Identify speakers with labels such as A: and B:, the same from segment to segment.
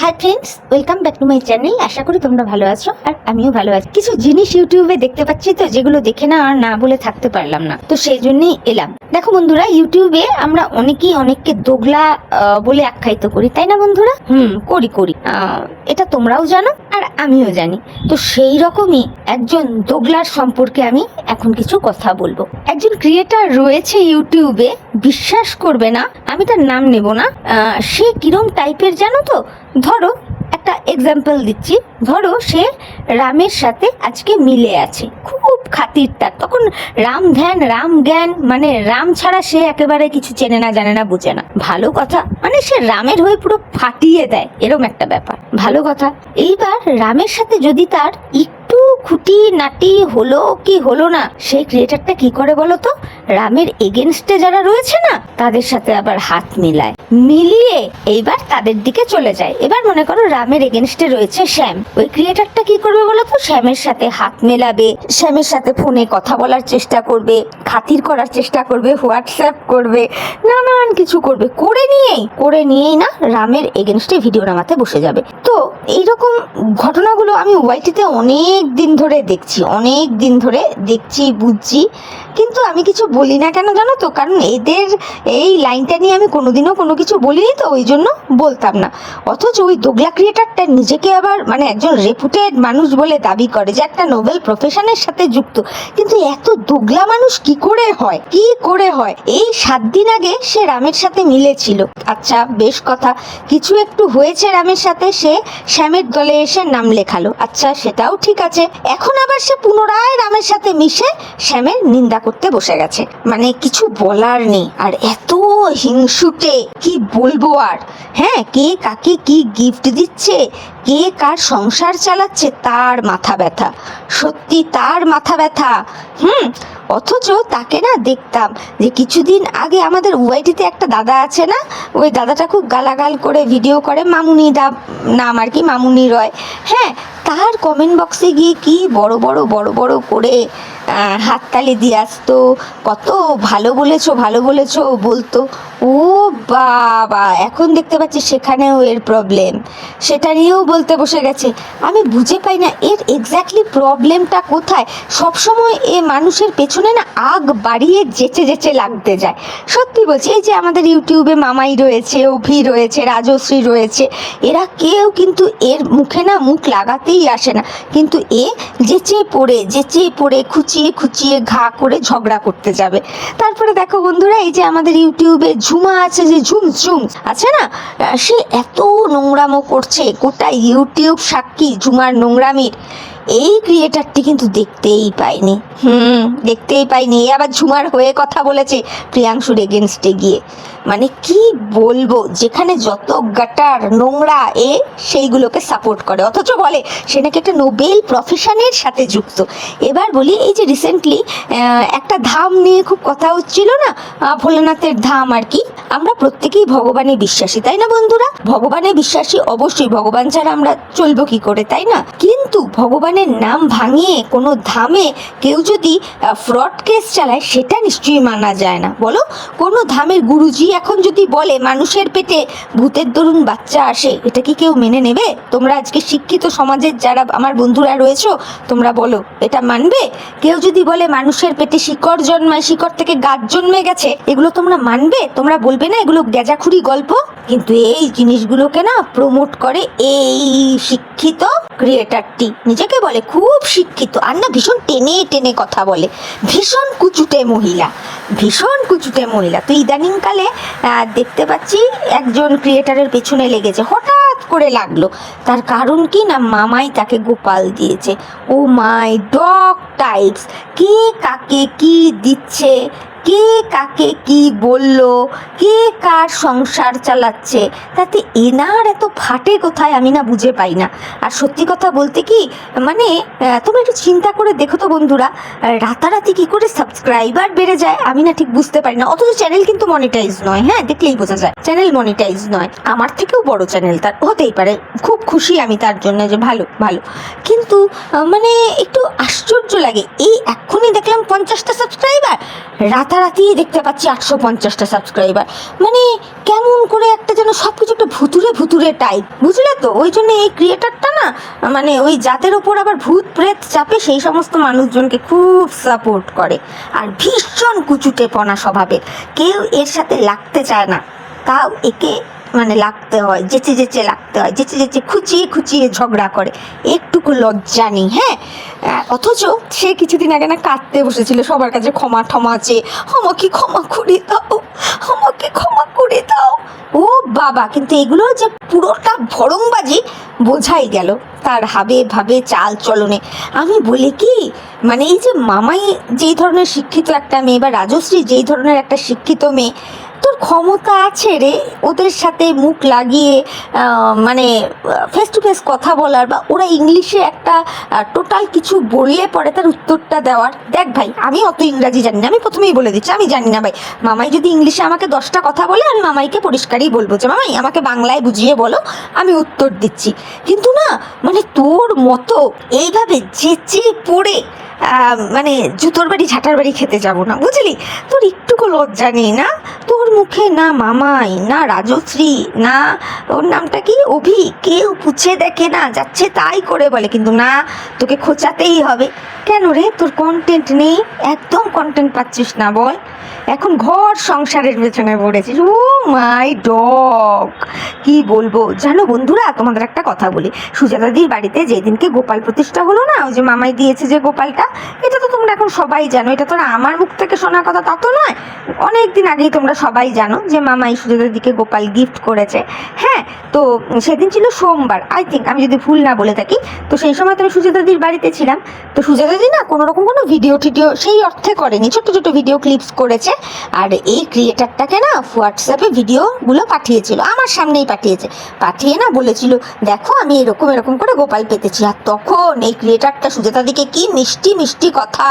A: Hi friends welcome back to my channel আশা করি তোমরা ভালো আছো আর আমিও ভালো আছি। কিছু জিনিস ইউটিউবে দেখতে পাচ্ছি তো, যেগুলো দেখে না আর না বলে থাকতে পারলাম না। তো সেই জন্যই এলাম। দেখো বন্ধুরা ইউটিউবে আমরা অনেকেই অনেককে দোগলা বলে আখ্যায়িত করি। তাই না বন্ধুরা? হুম, করি করি। এটা তোমরাও জানো আর আমিও জানি। তো সেই রকমই একজন দোগলার সম্পর্কে আমি এখন কিছু কথা বলব। একজন ক্রিয়েটার রয়েছে ইউটিউবে বিশ্বাস করবে না, আমি তার নাম নেব না। সে কিরম টাইপের জানো তো? ধরো, একটা এক্সাম্পল দিচ্ছি। ধরো, সে রামের সাথে আজকে মিলে আছে। খুব খাতির তার তখন রাম ধ্যান, রাম জ্ঞান মানে রাম ছাড়া সে একেবারে কিছু চেনে না, জানে না, বুঝে না। ভালো কথা মানে সে রামের হয়ে পুরো ফাটিয়ে দেয়। এরকম একটা ব্যাপার। ভালো কথা। এইবার রামের সাথে যদি তার খুঁটি নাটি হলো কি হলো না? সেই ক্রিয়েটারটা কি করে বলো তো? রামের এগেনস্টে যারা রয়েছে না, তাদের সাথে আবার হাত মিলায়। মিলিয়ে এইবার তাদের দিকে চলে যায়। এবার মনে করো রামের এগেনস্টে রয়েছে শ্যাম। ওই ক্রিয়েটারটা কি করবে বলো তো? শ্যামের সাথে হাত মেলাবে, শ্যামের সাথে ফোনে কথা বলার চেষ্টা করবে, খাতির করার চেষ্টা করবে, হোয়াটসঅ্যাপ করবে, নানান কিছু করবে। করে নিয়েই করে নিয়েই না রামের এগেনস্টে ভিডিও নামাতে বসে যাবে। তো এইরকম ঘটনাগুলো আমি ওয়াইটিতে অনেক দিন ধরে দেখছি, অনেক দিন ধরে দেখছি, বুঝছি। কিন্তু আমি কিছু বলি না কেন জানো তো? কারণ এদের এই লাইনটা নিয়ে আমি কোনোদিনও কোনো কিছু বলিনি তো, ওই জন্য বলতাম না। অথচ ওই দোগলা ক্রিয়েটারটা নিজেকে আবার মানে একজন রেপুটেড মানুষ বলে দাবি করে যে একটা নোবেল প্রফেশনের সাথে যুক্ত। কিন্তু এত দোগলা মানুষ কি করে হয়? কি করে হয়? এই সাত দিন আগে সে রামের সাথে মিলেছিল। আচ্ছা বেশ কথা। কিছু একটু হয়েছে রামের সাথে, সে শ্যামের দলে এসে নাম লেখালো। আচ্ছা সেটাও ঠিক আছে। এখন আবার সে পুনরায় রামের সাথে মিশে শ্যামের নিন্দা করতে বসে গেছে। মানে কিছু বলার নেই। আর এত হিংসুটে, কি বলব আর? হ্যাঁ কে কাকে কি গিফট দিচ্ছে, কে কার সংসার চালাচ্ছে, তার মাথা ব্যথা। সত্যি তার মাথা ব্যথা। হুম অথচ তাকে না দেখতাম যে কিছুদিন আগে আমাদের ওয়াইটিতে একটা দাদা আছে না, ওই দাদাটা খুব গালাগাল করে ভিডিও করে, মামুনি দা নাম আর কি, মামুনি রয়। হ্যাঁ তার কমেন্ট বক্সে গিয়ে কি বড় বড় বড় বড় করে হাততালি দিয়ে আসতো। কত ভালো বলেছ ভালো বলেছ বলতো। ও বাবা, এখন দেখতে পাচ্ছি সেখানেও এর প্রবলেম সেটা নিয়েও বলতে বসে গেছে। আমি বুঝে পাই না এর এক্স্যাক্টলি প্রবলেমটা কোথায়? সবসময় এ মানুষের পেছনে না আগ বাড়িয়ে যেচে যেচে লাগতে যায়। সত্যি বলছি, এই যে আমাদের ইউটিউবে মামাই রয়েছে, অভি রয়েছে, রাজশ্রী রয়েছে, এরা কেউ কিন্তু এর মুখে না মুখ লাগাতেই আসে না। কিন্তু এ যেচে পড়ে যেচে পড়ে খুচিয়ে খুচিয়ে ঘা করে ঝগড়া করতে যাবে। তারপরে দেখো বন্ধুরা, এই যে আমাদের ইউটিউবে ঝুমা আছে, যে ঝুম ঝুম, আছে না? সে এত নোংরামো করছে, গোটা ইউটিউব সাক্ষী ঝুমার নোংরামির। এই ক্রিয়েটারটি কিন্তু দেখতেই পাইনি। হুম, দেখতেই পাইনি। আবার ঝুমার হয়ে কথা বলেছে প্রিয়াংশুর এগেনস্টে গিয়ে। মানে কি বলব, যেখানে যত গাটার নোংরা, এ সেইগুলোকে সাপোর্ট করে। অথচ বলে, সে নাকি একটা নোবেল প্রফেশনের সাথে যুক্ত। এবার বলি, এই যে রিসেন্টলি একটা ধাম নিয়ে খুব কথা হচ্ছিল না? ভোলানাথের ধাম আর কি? আমরা প্রত্যেকেই ভগবানে বিশ্বাসী, তাই না বন্ধুরা? ভগবানে বিশ্বাসী, অবশ্যই ভগবান ছাড়া আমরা চলবো কি করে, তাই না? কিন্তু ভগবানের নাম ভাঙিয়ে কোনো ধামে কেউ যদি ফ্রড কেস চালায়, সেটা নিশ্চয়ই মানা যায় না। বলো, কোনো ধামের গুরুজি এখন যদি বলে, মানুষের পেটে ভূতের দরুন বাচ্চা আসে, এটা কি কেউ মেনে নেবে? তোমরা আজকে শিক্ষিত সমাজের যারা আমার বন্ধুরা রয়েছো, তোমরা বলো, এটা মানবে? কেউ যদি বলে, মানুষের পেটে শিকড় জন্মায়, শিকড় থেকে গাছ জন্মে গেছে, এগুলো তোমরা মানবে? তোমরা বলবে না এগুলো গেজাখুরি গল্প? কিন্তু এই জিনিসগুলোকে না প্রমোট করে এই শিক্ষিত ক্রিয়েটারটি নিজেকে বলে, খুব শিক্ষিত। আর না ভীষণ টেনে টেনে কথা বলে। ভীষণ কুচুটে মহিলা। ভীষণ কুচুটে মহিলা। তো ইদানিংকালে দেখতে পাচ্ছি একজন ক্রিয়েটারের পেছনে লেগেছে। হঠাৎ করে লাগল। তার কারণ কি না, মামাই তাকে গোপাল দিয়েছে। ও মাই ডগ টাইপস। কে কাকে কি দিচ্ছে? কে কাকে কি বলল? কে কার সংসার চালাচ্ছে? তাতে এনার এত ফাটে কোথায় আমি না বুঝে পাই না। আর সত্যি কথা বলতে কি মানে তোমরা একটু চিন্তা করে দেখো তো বন্ধুরা রাতারাতি কি করে সাবস্ক্রাইবার বেড়ে যায় আমি না ঠিক বুঝতে পারি না। অথচ চ্যানেল কিন্তু মনিটাইজ নয় হ্যাঁ দেখলেই বোঝা যায়। চ্যানেল মনিটাইজ নয়, আমার থেকেও বড় চ্যানেল তার, হতেই পারে। খুব খুশি আমি তার জন্য যে ভালো ভালো। কিন্তু মানে একটু আশ্চর্য লাগে। এই এক্ষুনি দেখলাম পঞ্চাশটা সাবস্ক্রাইবার রাত রাতারাতি দেখতে পাচ্ছি? আটশো পঞ্চাশটা সাবস্ক্রাইবার মানে কেমন করে একটা যেন সব কিছু একটা ভুতুরে ভুতুরে টাইপ বুঝলে তো? ওই জন্য এই ক্রিয়েটারটা না মানে ওই জাতের ওপর আবার ভূত প্রেত চাপে, সেই সমস্ত মানুষজনকে খুব সাপোর্ট করে। আর ভীষণ কুচুটেপনা স্বভাবের। কেউ এর সাথে লাগতে চায় না। তাও একে মানে লাগতে হয়, যেচে যেচে লাগতে হয়, যেচে যেচে খুচিয়ে খুচিয়ে ঝগড়া করে। একটুকু লজ্জা নেই হ্যাঁ? অথচ সে কিছুদিন আগে না কাঁদতে বসেছিল, সবার কাছে ক্ষমা ঠমা চেয়ে। আমাকে ক্ষমা করে দাও, আমাকে ক্ষমা করে দাও। ও বাবা, কিন্তু এগুলো যে পুরোটা ভরংবাজি বোঝাই গেল তার হাবে ভাবে চাল চলনে। আমি বলি কি মানে এই যে মামাই যেই ধরনের শিক্ষিত একটা মেয়ে বা রাজশ্রী যেই ধরনের একটা শিক্ষিত মেয়ে তোর ক্ষমতা আছে রে। ওদের সাথে মুখ লাগিয়ে মানে ফেস টু ফেস কথা বলার বা ওরা ইংলিশে একটা টোটাল কিছু বললে পরে তার উত্তরটা দেওয়ার। দেখ ভাই, আমি অত ইংরাজি জানি না। আমি প্রথমেই বলে দিচ্ছি, আমি জানি না ভাই। মামাই যদি ইংলিশে আমাকে দশটা কথা বলে, আমি মামাইকে পরিষ্কারই বলব যে, মামাই, আমাকে বাংলায় বুঝিয়ে বলো, আমি উত্তর দিচ্ছি। কিন্তু না মানে তোর মতো এইভাবে চেঁচিয়ে পড়ে মানে জুতোর বাড়ি ঝাঁটার বাড়ি খেতে যাব না, বুঝলি? তোর একটুকু লজ্জা নেই না? তোর মুখে না মামাই, না রাজশ্রী, না ওর নামটা কি? অভি। কেউ পুছে দেখে না, যাচ্ছে তাই করে বলে, কিন্তু না, তোকে খোঁচাতেই হবে। কেন রে? তোর কন্টেন্ট নেই? একদম কন্টেন্ট পাচ্ছিস না, বল। এখন ঘর সংসারের পেছনে পড়েছিস। Oh my dog! কি বলব? জানো বন্ধুরা, তোমাদের একটা কথা বলি। সুজাতাদির বাড়িতে যেদিনকে গোপাল প্রতিষ্ঠা হলো না, ওই যে মামাই দিয়েছে যে গোপালটা, এটা তো তোমরা এখন সবাই জানো। এটা তো আমার মুখ থেকে শোনা কথা, তা তো নয়। অনেক দিন আগেই তোমরা সবাই জানো যে মামাই সুজাতাদিকে গোপাল গিফট করেছে। হ্যাঁ তো সেদিন ছিল সোমবার। আই থিঙ্ক আমি যদি ভুল না বলে থাকি, তো সেই সময় তো আমি সুজাতাদির বাড়িতে ছিলাম। তো সুজাতাদি না কোনো রকম কোনো ভিডিও টিডিও সেই অর্থে করেনি ছোট ছোট ভিডিও ক্লিপস করেছে। আর এই ক্রিয়েটারটাকে না হোয়াটসঅ্যাপে ভিডিওগুলো পাঠিয়েছিল। আমার সামনেই পাঠিয়েছে। পাঠিয়ে না বলেছিল, দেখো, আমি এরকম এরকম করে গোপাল পেতেছি। আর তখন এই ক্রিয়েটারটা সুজাতাদিকে কি মিষ্টি মিষ্টি কথা,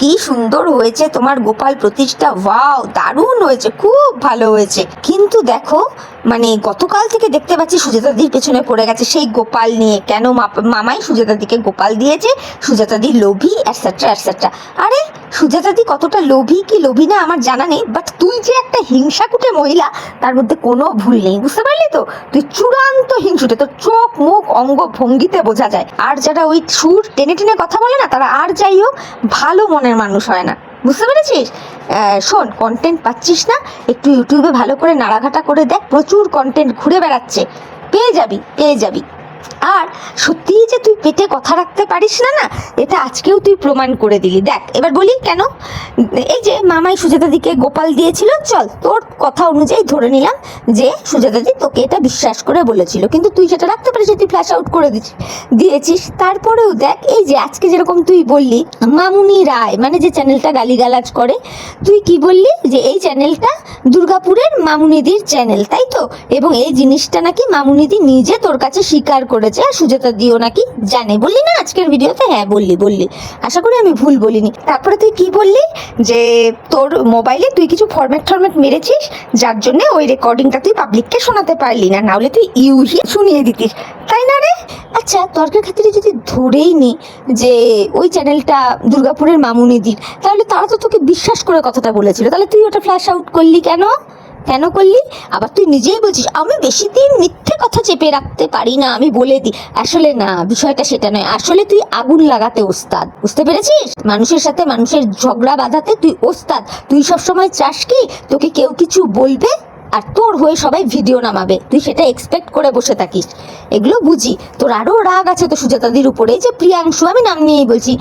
A: কি সুন্দর হয়েছে তোমার গোপাল প্রতিষ্ঠা। ওয়াও, দারুণ হয়েছে, খুব ভালো হয়েছে। কিন্তু দেখো মানে গতকাল থেকে দেখতে পাচ্ছি সুজাতাদির পেছনে পড়ে গেছে। সেই গোপাল নিয়ে কেন মামাই সুজাতাদিকে গোপাল দিয়েছে? সুজাতাদি লোভী অ্যাটসেট্রা অ্যাটসেট্রা আরে সুজাতাদি কতটা লোভী কি লোভী না আমার জানা নেই বাট তুই যে একটা হিংসাকুটে মহিলা, তার মধ্যে কোনো ভুল নেই, বুঝতে পারলি তো? তুই চূড়ান্ত হিংসুটে, তোর চোখ, মুখ, অঙ্গ ভঙ্গিতে বোঝা যায়। আর যারা ওই সুর টেনে টেনে কথা বলে না, তারা আর যাই হোক, ভালো মনের মানুষ হয় না। বুঝতে পেরেছিস? শোন কন্টেন্ট পাচ্ছিস না? একটু ইউটিউবে ভালো করে নাড়াঘাটা করে দেখ, প্রচুর কন্টেন্ট ঘুরে বেড়াচ্ছে। পেয়ে যাবি পেয়ে যাবি। আর সত্যিই যে তুই পেটে কথা রাখতে পারিস না না এটা আজকেও তুই প্রমাণ করে দিলি। দেখ, এবার বলি কেন? এই যে মামাই সুজাতাদিকে গোপাল দিয়েছিল, চল তোর কথা অনুযায়ী ধরে নিলাম যে সুজাতাদি তোকে এটা বিশ্বাস করে বলেছিল। কিন্তু তুই সেটা রাখতে পারিস তুই ফ্ল্যাশ আউট করে দিয়েছিস। তারপরেও দেখ, এই যে আজকে যেরকম তুই বললি, মামুনি রায় মানে যে চ্যানেলটা গালিগালাজ করে, তুই কি বললি যে এই চ্যানেলটা দুর্গাপুরের মামুনিদির চ্যানেল তাই তো? এবং এই জিনিসটা নাকি মামুনিদি নিজে তোর কাছে স্বীকার করেছে। আর সুজাতা দিও নাকি? জানে। বললি না আজকের ভিডিওতে? হ্যাঁ বললি বললি। আশা করি আমি ভুল বলিনি। তারপরে তুই কি বললি? যে তোর মোবাইলে তুই কিছু ফরম্যাট ফরম্যাট মেরেছিস, যার জন্য ওই রেকর্ডিংটা তুই পাবলিককে শোনাতে পারলি না। নাহলে তুই ইউহি শুনিয়ে দিতিস। তাই না রে? আচ্ছা তর্কের খাতিরে যদি ধরেই নি যে ওই চ্যানেলটা দুর্গাপুরের মামুনিদির, তাহলে তারা তো তোকে বিশ্বাস করে কথাটা বলেছিল। তাহলে তুই ওটা ফ্ল্যাশ আউট করলি কেন? কেন করলি? আবার তুই নিজেই বলছিস, আমি বেশি দিন মিথ্যে কথা চেপে রাখতে পারি না, আমি বলে দিই। আসলে না, বিষয়টা সেটা নয়। আসলে তুই আগুন লাগাতে ওস্তাদ। বুঝতে পেরেছিস? মানুষের সাথে মানুষের ঝগড়া বাঁধাতে তুই ওস্তাদ। তুই সবসময় চাস কি তোকে কেউ কিছু বলবে? আর তোর হয়ে সবাই ভিডিও নামাবে। তুই সেটা এক্সপেক্ট করে বসে থাকিস। এগুলো বুঝি। তোর আরও রাগ আছে তো সুজাতাদির উপরে। যে প্রিয়াংশু, আমি নাম নিয়েই বলছি।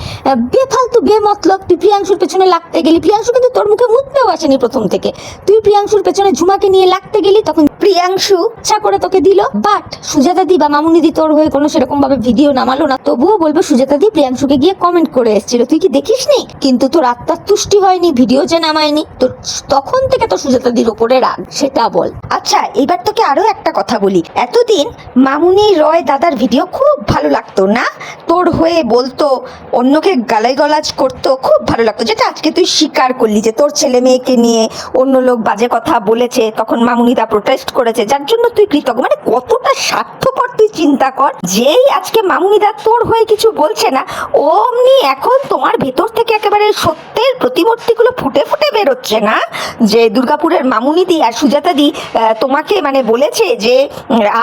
A: বেফালতু বে মতলব তুই প্রিয়াংশুর পেছনে লাগতে গেলি। প্রিয়াংশু কিন্তু তোর মুখে মুখতেও আসেনি প্রথম থেকে। তুই প্রিয়াংশুর পেছনে ঝুমাকে নিয়ে লাগতে গেলি, তখন প্রিয়াংশু ইচ্ছা করে তোকে দিল। বাট সুজাতাদি বা মামুনিদি তোর হয়ে কোনো সেরকম ভাবে ভিডিও নামালো না। তবুও বলব সুজাতাদি প্রিয়াংশুকে গিয়ে কমেন্ট করে এসেছিল। তুই কি দেখিস দেখিসনি? কিন্তু তোর আত্মার তুষ্টি হয়নি, ভিডিও যে নামায়নি, তোর তখন থেকে তো সুজাতাদির উপরে রাগ। সেটা বল আচ্ছা এবার তোকে আরও একটা কথা বলি। এতদিন মামুনি রয় দাদার ভিডিও খুব ভালো লাগতো না? তোর হয়ে বলতো, অন্যকে গালাই গলাজ করতো, খুব ভালো লাগতো। যেটা আজকে তুই স্বীকার করলি যে তোর ছেলে মেয়েকে নিয়ে অন্য লোক বাজে কথা বলেছে, তখন মামুনিদা প্রোটেস্ট করেছে। যার জন্য তুই কৃতজ্ঞ। মানে কতটা স্বার্থপর তুই চিন্তা কর। যেই আজকে মামুনিদা তোর হয়ে কিছু বলছে না, অমনি এখন তোমার ভেতর থেকে একেবারে সত্যের প্রতিমূর্তিগুলো ফুটে ফুটে বেরোচ্ছে না? যে দুর্গাপুরের মামুনিদি আর সুজাতাদি আহ, তোমাকে মানে বলেছে যে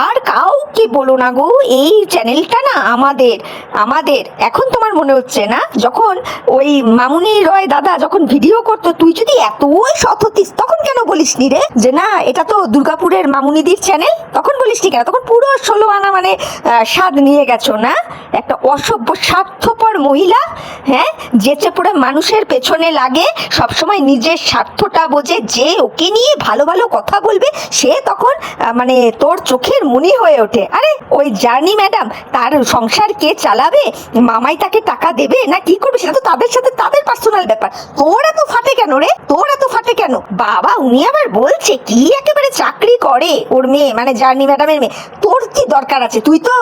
A: আর কাউকে বলো না গো এই চ্যানেলটা না আমাদের আমাদের। এখন তোমার মনে হচ্ছে না? যখন ওই মামুনি রয় দাদা যখন ভিডিও করতো তুই যদি এতই সৎ হতিস তখন কেন বলিস নি রে? যে না এটা তো দুর্গাপুরের মামুনিদির চ্যানেল তখন বলিস নি কেন? তখন পুরো ষোলো আনা মানে স্বাদ নিয়ে গেছো না? একটা অসভ্য স্বার্থপর মহিলা হ্যাঁ যেচে পড়ে মানুষের পেছনে লাগে সবসময় নিজের স্বার্থটা বোঝে যে ওকে নিয়ে ভালো ভালো কথা বলবে, সে তখন মানে তোর চোখের মনি হয়ে ওঠে। আরে, ওই জার্নি ম্যাডাম, তার সংসার কে চালাবে? মামাই তাকে টাকা দেবে? না, কি করবে? সেটা তো তাদের সাথে তাদের পার্সোনাল ব্যাপার। তোর এত ফাটে কেন রে? তোর এত ফাটে কেন? বাবা, উনি আবার বলছে, কি একেবারে চাকরি করে ওর মেয়ে মানে জার্নি ম্যাডামের মেয়ে। তোর কি দরকার আছে? তুই তো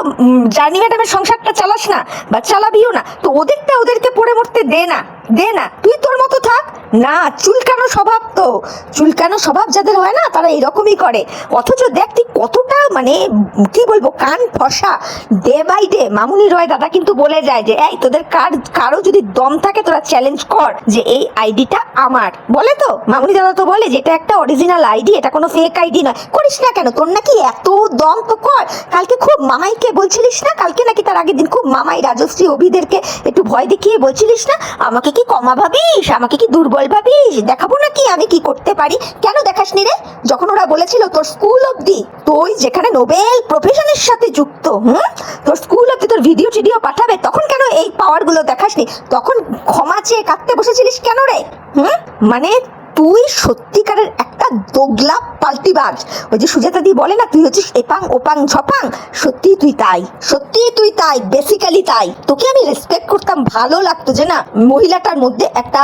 A: জার্নি ম্যাডামের সংসারটা চালাস না, বা চালাবিও না। তো ওদেরটা ওদেরকে পড়ে মরতে দে না। দে না, তুই তোর মতো থাক। না, চুলকানো স্বভাব তো। চুলকানো স্বভাব যাদের হয় না, তারা এরকমই করে। অথচ দেখ তুই কতটা মানে কি বলব, কান ফসা। ডে বাই ডে মামুনি রয় দাদা কিন্তু বলে যায় যে, এই, তোদের কার, কারও যদি দম থাকে, তোরা চ্যালেঞ্জ কর যে, এই আইডিটা আমার। বলে তো? মামুনি দাদা তো বলে যে, এটা একটা অরিজিনাল আইডি, এটা কোনো ফেক আইডি নয়। করিস না কেন? তোর নাকি এত দম তো কর। কালকে খুব মামাইকে বলছিলিস না? কালকে নাকি তার আগের দিন খুব মামাই রাজশ্রী অভিদেরকে একটু ভয় দেখিয়ে বলছিলিস না? আমাকে কি কমা ভাবিস? আমাকে কি দুর্বল ভাবিস? দেখাবো নাকি আমি কি করতে পারি? কেন দেখাস নি রে? যখন ওরা বলেছিল তোর স্কুল অবধি তুই যেখানে নোবেল প্রফেশনের সাথে যুক্ত, হুম? তোর স্কুল অবধি তোর ভিডিও টিডিও পাঠাবে, তখন কেন এই পাওয়ারগুলো দেখাসনি? তখন ক্ষমা চেয়ে কাঁদতে বসেছিলিস কেন রে? হুম? মানে তুই সত্যিকারের একটা দোগলা পাল্টিবাজ। ওই যে সুজাতা দি বলে না, তুই হচ্ছিস এপাং, ওপাং, ঝপাং। সত্যি তুই তাই সত্যি তুই তাই বেসিক্যালি তাই। তোকে আমি রেসপেক্ট করতাম, ভালো লাগতো যে না, মহিলাটার মধ্যে একটা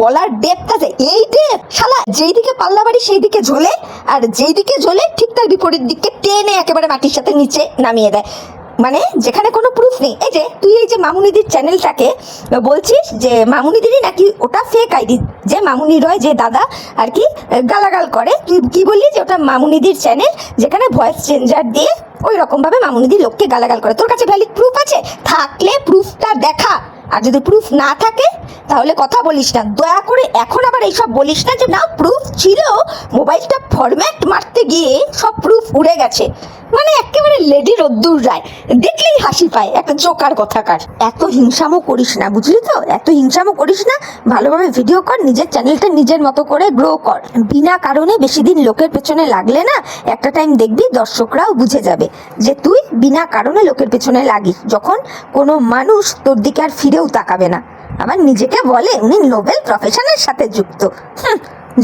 A: বলার ডেপথ আছে। এই ডেপ শালা যেই দিকে পাল্লা বাড়ি সেই দিকে ঝোলে, আর যেই দিকে ঝোলে, ঠিক তার বিপরীত দিকে টেনে একেবারে মাটির সাথে নিচে নামিয়ে দেয়। মানে যেখানে কোনো প্রুফ নেই। এই যে, তুই এই যে মামুনিদির চ্যানেলটাকে বলছিস যে মামুনিদিরই নাকি ওটা ফেক আইডি যে মামুনি রয়, যে দাদা আর কি গালাগাল করে। তুই কি বললি যে ওটা মামুনিদির চ্যানেল যেখানে ভয়েস চেঞ্জার দিয়ে ওই রকমভাবে মামুনিদি লোককে গালাগাল করে? তোর কাছে ভ্যালিড প্রুফ আছে? থাকলে প্রুফটা দেখা। আর যদি প্রুফ না থাকে, তাহলে কথা বলিস না। দয়া করে এখন আবার এইসব বলিস না যে, না প্রুফ ছিল। মোবাইলটা ফরম্যাট মারতে গিয়ে সব প্রুফ উড়ে গেছে। মানে একেবারে লেডি রোদ্দুর রায়। দেখলেই হাসি পায় একটা জোকার কথাকার। এত হিংসামও করিস না, বুঝলি তো? এত হিংসামও করিস না, ভালোভাবে ভিডিও কর, নিজের চ্যানেলটা নিজের মতো করে গ্রো কর। বিনা কারণে বেশি দিন লোকের পেছনে লাগলে না, একটা টাইম দেখবি দর্শকরাও বুঝে যাবে যে, তুই বিনা কারণে লোকের পেছনে লাগিস। যখন কোনো মানুষ তোর দিকে আর ফিরেও তাকাবে না। আবার নিজেকে বলে উনি নোবেল প্রফেশনের সাথে যুক্ত।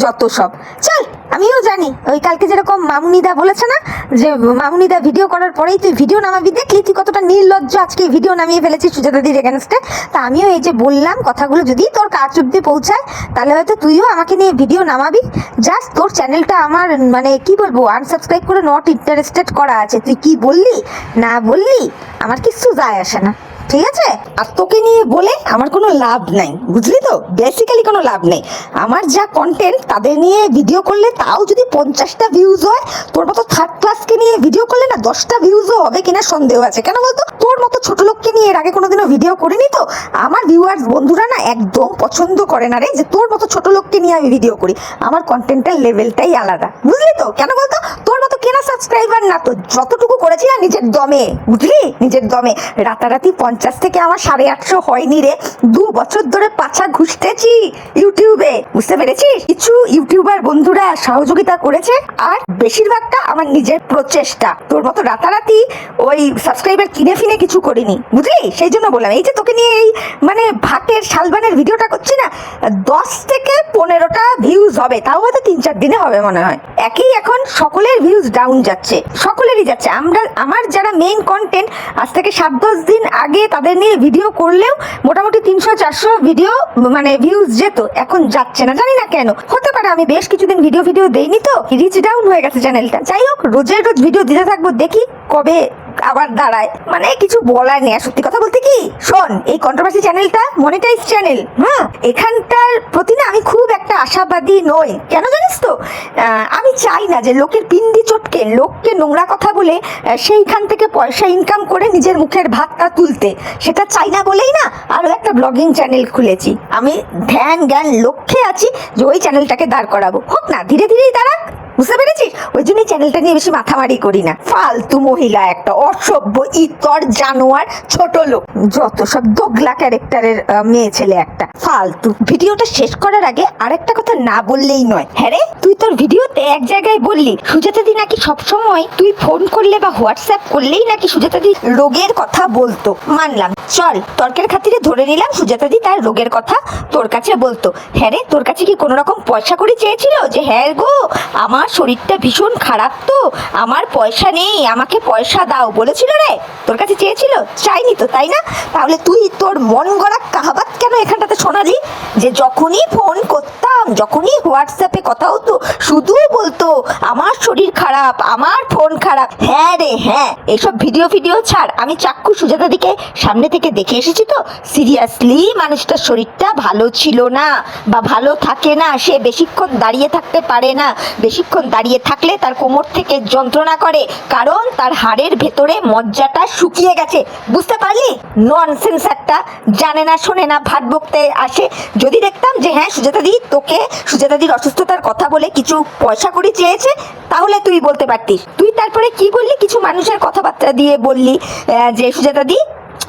A: যত সব। চল, আমিও জানি, ওই কালকে যেরকম মামুনিদা বলেছে না, যে মামুনিদা ভিডিও করার পরেই তুই ভিডিও নামাবি, দেখলি তুই কতটা নির্লজ্জ আজকে ভিডিও নামিয়ে ফেলেছিস সুজাতাদির এগেনস্টে তা আমিও এই যে বললাম কথাগুলো, যদি তোর কাজ অব্দি পৌঁছায়, তাহলে হয়তো তুইও আমাকে নিয়ে ভিডিও নামাবি। জাস্ট তোর চ্যানেলটা আমার মানে কি বলব আনসাবস্ক্রাইব করে নট ইন্টারেস্টেড করা আছে। তুই কি বললি, না বললি, আমার কিছু যায় আসে না। ঠিক আছে? আর তোকে নিয়ে বলে আমার কোনো লাভ নাই, বুঝলি তো? বেসিক্যালি কোনো লাভ নেই। আমার যা কন্টেন্ট তাদের নিয়ে ভিডিও করলে তাও যদি পঞ্চাশটা ভিউজ হয়, তোর মতো থার্ড ক্লাসকে নিয়ে ভিডিও করলে না দশটা ভিউজও হবে কিনা সন্দেহ আছে। কেন বলতো? তোর মতো ছোট লোককে নিয়ে এর আগে কোনোদিনও ভিডিও করিনি তো? আমার ভিউয়ার্স বন্ধুরা না একদম পছন্দ করে না রে যে তোর মতো ছোট লোককে নিয়ে আমি ভিডিও করি। আমার কন্টেন্টের লেভেলটাই আলাদা, বুঝলি তো? কেন বলতো? তোর মতো কেনা সাবস্ক্রাইবার না তো, যতটুকু করেছি না নিজের দমে, বুঝলি? নিজের দমে। রাতারাতি পঞ্চাশ থেকে আমার সাড়ে আটশো হয়নি রে। দু বছর ধরে পাছা ঘুষতেছি ইউটিউবে। বুঝতে পেরেছিস? কিছু ইউটিউবার বন্ধুরা সহযোগিতা করেছে আর বেশিরভাগটা আমার নিজের প্রচেষ্টা। তোর মতো রাতারাতি ওই সাবস্ক্রাইবার কিনে ফিনে কিছু করিনি। বুঝলি? সেই জন্য বললাম, এই যে তোকে নিয়ে এই মানে ভাটের শালবানের ভিডিওটা করছি না, দশ থেকে পনেরোটা ভিউজ হবে। তাও হয়তো তিন চার দিনে হবে মনে হয়। একই এখন সকলের ভিউজ ডাউন যাচ্ছে। সকলেরই যাচ্ছে। আমরা, আমার যারা মেইন কন্টেন্ট আজ থেকে সাত দশ দিন আগে তাদের নিয়ে ভিডিও করলেও মোটামুটি তিনশো, চারশো ভিডিও মানে ভিউজ যেত। এখন যাচ্ছে না, জানি না কেন। হতে পারে আমি বেশ কিছুদিন ভিডিও ভিডিও দেইনি তো। রিচ ডাউন হয়ে গেছে চ্যানেলটা যাই হোক, রোজের রোজ ভিডিও দিতে থাকব, দেখি কবে আবার দাঁড়ায়? মানে কিছু বলার নেই। আর সত্যি কথা বলতে কি? শোন, এই কন্ট্রোভার্সি চ্যানেলটা মনিটাইজ চ্যানেল হ্যাঁ? এখানটার প্রতি না আমি খুব একটা আশাবাদী নই। কেন জানিস তো? আমি চাই না যে লোকের পিন্ডি চটকে, লোককে নোংরা কথা বলে সেইখান থেকে পয়সা ইনকাম করে নিজের মুখের ভাতটা তুলতে। সেটা চাই না বলেই না আরও একটা ব্লগিং চ্যানেল খুলেছি। আমি ধ্যান জ্ঞান লক্ষ্যে আছি যে ওই চ্যানেলটাকে দাঁড় করাবো। হোক না, ধীরে ধীরেই দাঁড়াক। বুঝতে পেরেছিস ওই জন্যই চ্যানেলটা নিয়ে বেশি মাথামারি করি না। ফালতু মহিলা একটা, অসভ্য, ইতর, জানোয়ার, ছোট লোক। যত সব দোগলা ক্যারেক্টারের মেয়ে ছেলে একটা। ফালতু। ভিডিওটা শেষ করার আগে আরেকটা কথা না বললেই নয়। হ্যাঁ রে? তুই তোর ভিডিওতে এক জায়গায় বললি সুজাতাদি নাকি সবসময় তুই ফোন করলে বা হোয়াটসঅ্যাপ করলেই নাকি সুজাতাদি রোগের কথা বলতো? মানলাম। চল, তর্কের খাতিরে ধরে নিলাম সুজাতাদি তার রোগের কথা তোর কাছে বলতো। হ্যাঁ রে? তোর কাছে কি কোনো রকম পয়সা করে চেয়েছিল যে হ্যাঁ গো, আমার শরীরটা ভীষণ খারাপ তো। আমার পয়সা নেই, আমাকে পয়সা দাও বলেছিল রে। তোর কাছে চেয়েছিল? চাইনি তো, তাই না? তাহলে তুই তোর মন গড়া কাহাবাত কেন এখানটাতে শোনালি? যে যখনই ফোন করতাম, যখনই হোয়াটসঅ্যাপে কথা হতো, শুধু বলতো, আমার শরীর খারাপ, আমার ফোন খারাপ। হ্যাঁ রে হ্যাঁ। এইসব ভিডিও ভিডিও ছাড়। আমি চাক্ষু সুজাতা দিকে সামনে থেকে দেখে এসেছি তো। সিরিয়াসলি মানুষটার শরীরটা ভালো ছিল না, বা ভালো থাকে না, সে বেশিক্ষণ দাঁড়িয়ে থাকতে পারে না, বেশিক্ষণ দাঁড়িয়ে থাকলে তার কোমর থেকে যন্ত্রণা করে, কারণ তার হাড়ের ভেতরে মজ্জাটা শুকিয়ে গেছে। বুঝতে পারলি? ননসেন্স একটা। জানে না, শোনে না, ভাত বকতে আসে। যদি দেখতাম যে হ্যাঁ সুজাতাদি তোকে সুজাতাদির অসুস্থতার কথা বলে কিছু পয়সা করে চেয়েছে, তাহলে তুই বলতে পারতিস। তুই তারপরে কি বললি? কিছু মানুষের কথাবার্তা দিয়ে বললি যে সুজাতাদি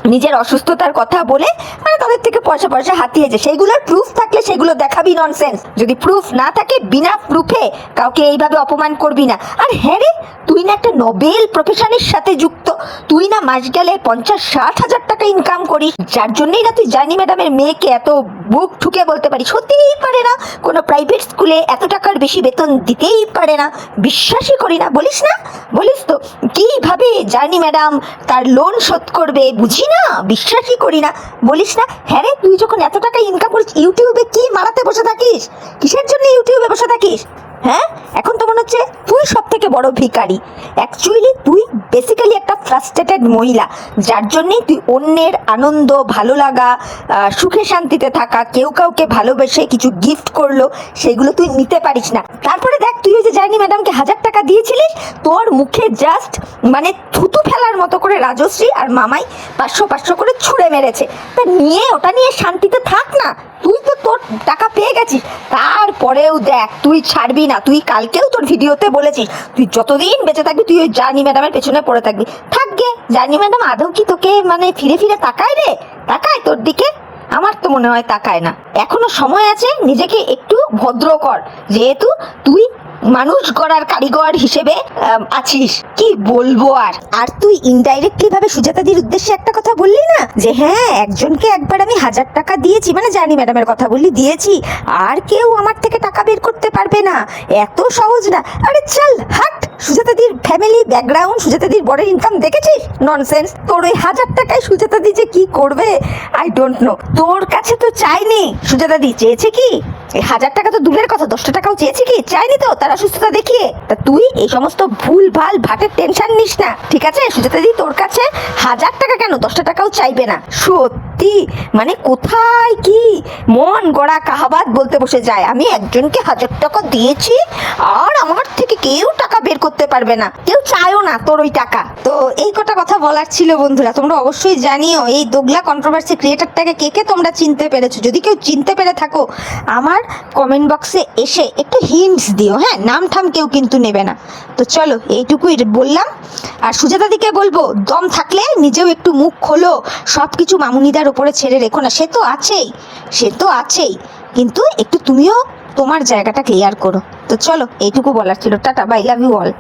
A: নিজের অসুস্থতার কথা বলে মানে তাদের থেকে পয়সা পয়সা হাতিয়ে হাতিয়েছে। সেইগুলোর প্রুফ থাকলে সেগুলো দেখাবি ননসেন্স যদি প্রুফ না থাকে, বিনা প্রুফে কাউকে এইভাবে অপমান করবি না। আর হ্যাঁ রে, তুই না একটা নোবেল প্রফেশনের সাথে যুক্ত। তুই না মাস গেলে পঞ্চাশ, ষাট হাজার টাকা ইনকাম করিস। যার জন্যই না তুই জানি ম্যাডামের মেয়েকে এত বুক ঠুকে বলতে পারিস। সত্যিই পারে না, কোনো প্রাইভেট স্কুলে এত টাকার বেশি বেতন দিতেই পারে না। বিশ্বাসই করি না। বলিস না? বলিস তো, কীভাবে জার্নি ম্যাডাম তার লোন শোধ করবে বুঝি না? বিশ্বাসই করি না। বলিস না হ্যাঁ রে, তুই যখন এত টাকা ইনকাম করিস, ইউটিউবে কি মারাতে বসে থাকিস? কিসের জন্য ইউটিউবে বসে থাকিস? হ্যাঁ? এখন তো মনে হচ্ছে তুই সব থেকে বড় ভিখারি। অ্যাকচুয়ালি তুই বেসিক্যালি একটা ফ্রাস্ট্রেটেড মহিলা, যার জন্যই তুই অন্যের আনন্দ, ভালো লাগা সুখে শান্তিতে থাকা, কেউ কাউকে ভালোবেসে কিছু গিফট করল, সেগুলো তুই নিতে পারিস না। তারপরে দেখ তুই ওই যে জার্নি ম্যাডামকে হাজার টাকা দিয়েছিলিস? তোর মুখে জাস্ট মানে থুতু ফেলার মতো করে রাজশ্রী আর মামাই পাঁচশো পাঁচশো করে ছুঁড়ে মেরেছে। তা নিয়ে, ওটা নিয়ে শান্তিতে থাক না। তুই তো তোর টাকা পেয়ে গেছিস। তারপরেও দেখ, তুই ছাড়বি না। তুই কালকেও তোর ভিডিওতে বলেছিস, তুই যতদিন বেঁচে থাকবি, তুই ওই জার্নি ম্যাডামের পেছনে পড়ে থাকবি। থাকবে জার্নি ম্যাডাম আদৌ কি তোকে মানে ফিরে ফিরে তাকায় রে? তাকায় তোর দিকে? আমার তো মনে হয় তাকায় না। এখনও সময় আছে, নিজেকে একটু ভদ্র কর। যেহেতু তুই মানুষ গড়ার কারিগর হিসেবে আছিস। কি বলব আর? আর তুই ইনডাইরেক্টলি ভাবে সুজাতাদির উদ্দেশ্যে একটা কথা বললি না? যে হ্যাঁ একজনকে একবার আমি হাজার টাকা দিয়েছি মানে জানি ম্যাডামের কথা বললি, দিয়েছি। আর কেউ আমার থেকে টাকা বের করতে পারবে না। এত সহজ না। আরে চল, হাট! সুজাতাদির ফ্যামিলি ব্যাকগ্রাউন্ড সুজাতাদির বড় ইনকাম দেখেছিস? ননসেন্স তোর ওই হাজার টাকায় সুজাতাদি যে কি করবে? আই ডোন্ট নো তোর কাছে তো চাইনি সুজাতাদি চেয়েছে কি? হাজার টাকা তো দূরের কথা, দশটা টাকাও চেয়েছে কি? চাইনি তো? তার অসুস্থতা দেখিয়ে? তা তুই এই সমস্ত ভুল ভালো ভাটের টেনশন নিস না, ঠিক আছে? সুজাতাদি, তোর কাছে হাজার টাকা কেন? দশটা টাকাও চাইবে না। সত্যি? মানে কোথায় কি? মন গড়া কাহাবাত বলতে বসে যায়। আমি একজনকে হাজার টাকা দিয়েছি, আর আমার থেকে কেউ টাকা বের করতে পারবে না। কেউ চায়ও না তোর ওই টাকা। তো এই কটা কথা বলার ছিল বন্ধুরা, তোমরা অবশ্যই জানিও। এই দোগলা কন্ট্রোভার্সি ক্রিয়েটারটাকে কে কে তোমরা চিনতে পেরেছ? যদি কেউ চিনতে পেরে থাকো, আমার কমেন্ট বক্সে এসে একটু হিন্টস দিও হ্যাঁ? নাম ঠাম কেউ কিন্তু নেবে না। তো চলো, এইটুকুই বললাম। আর সুজাতাদিকে বলব, দম থাকলে নিজেও একটু মুখ খোলো। সব কিছু মামুনিদার ওপরে ছেড়ে রেখো না। সে তো আছেই, সে তো আছেই। কিন্তু একটু তুমিও তোমার জায়গাটা ক্লিয়ার করো। তো চলো, এইটুকু বলার ছিল। Tata bye love you all